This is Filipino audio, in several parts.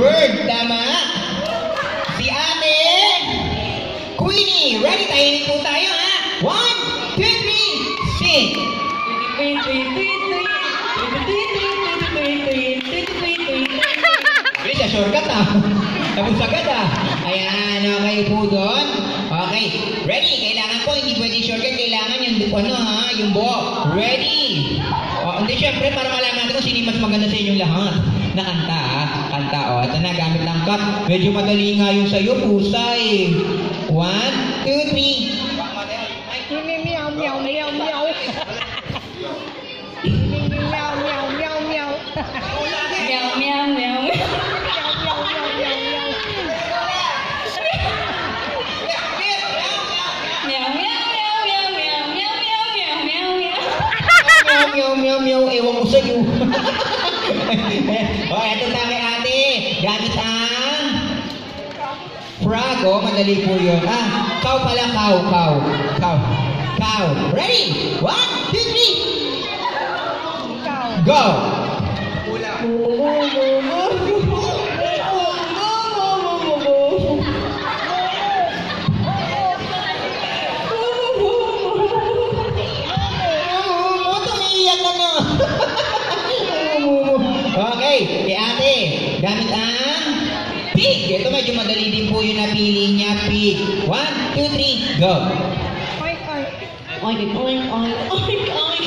Bird, tama? Si ate, Queenie. Ready? Tahimik po tayo, ha? One, two, three, sing. Bilis, ah, shortcut ah. Tapos agad ah. Ayan, okay po doon. Okay, ready? Kailangan po, hindi pwede shortcut. Kailangan yung, ano ha, yung buo. Ready? O, hindi, syempre, para malaman natin kung na kanta ha. Kanta o. Ito na, gamit ng cup. Medyo madali nga yung sa'yo, pusay. One, two, three. Meow, meow, meow, meow. Meow, meow, meow, meow. Meow, meow, meow. Meow, meow, meow, ewan ko sa'yo. o, eto na kay ate. Gamit ang frog. O, madali po yun. Ah, cow pala, cow, cow. Cow. Cow. Ready? One, two, three. Cow. Go! Okay, kay ate, gamit ang pig. Ito medyo madali din po yung napili niya, pig. One, two, three, go. Oink, oink. Oink, oink, oink, oink, oink.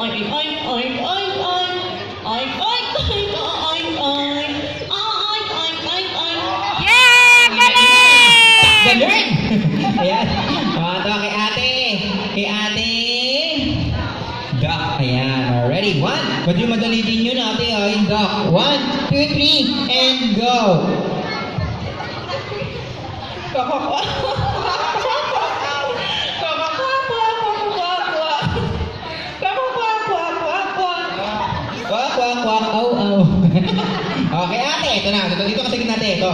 Oink, oink, oink, oink, oink. Oink, oink, oink, oink, oink. Oink, oink, oink, oink. Yeah, galing! Galing! Ayan. Ah, ito kay ate. Kay ate. Duck. Ayan. Oh, ready? One. Medyo madali din block. One, two, three, and go. okay, ate, ito na. Dito, dito kasi natin, ito.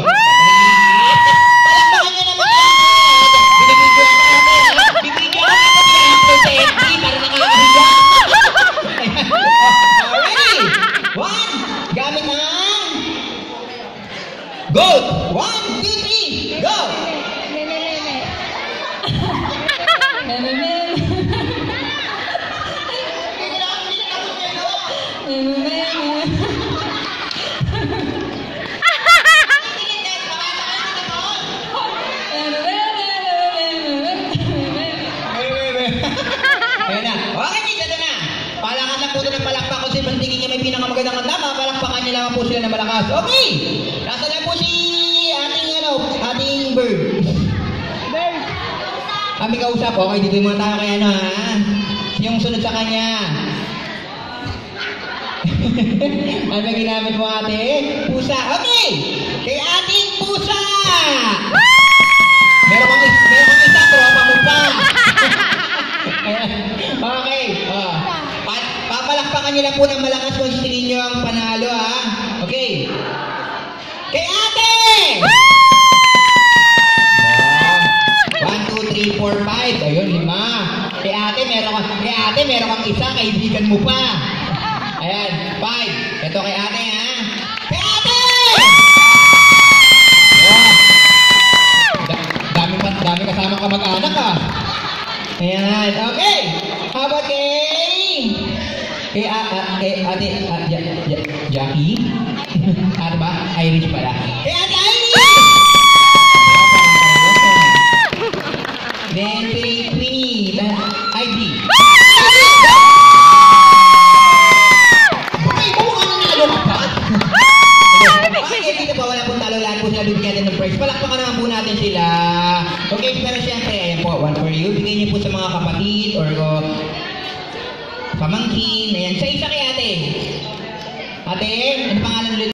Po sila ng malakas. Okay! Kami kausap. Okay, dito muna tayo kay ano, ha? Yung sunod sa kanya. ano ginamit mo ate? Pusa. Okay! Kay ating pusa! Meron kang, is- meron kang isa, tropa mo pa. Okay. Oh. Pa- papalakpakan niyo lang po ng malakas kung niyo ang panalo, ha? Okay. Ate, meron kang isa, kaibigan mo pa. Ayan, five. Ito kay ate, ha? Kay ate! Da- dami dami kasama kamag-anak, ha? Ayan, okay. How about kay... Kay, a, a, kay ate, a, ja, ja, Jackie? ate ba? Irish pala. Kay ate sila bibigyan natin ng prize. Palakpakan naman po natin sila. Okay, pero siyempre, ayan po, one for you. Bigyan niyo po sa mga kapatid or o, pamangkin. Ayan, sa isa kay ate. Ate, ano pangalan ulit?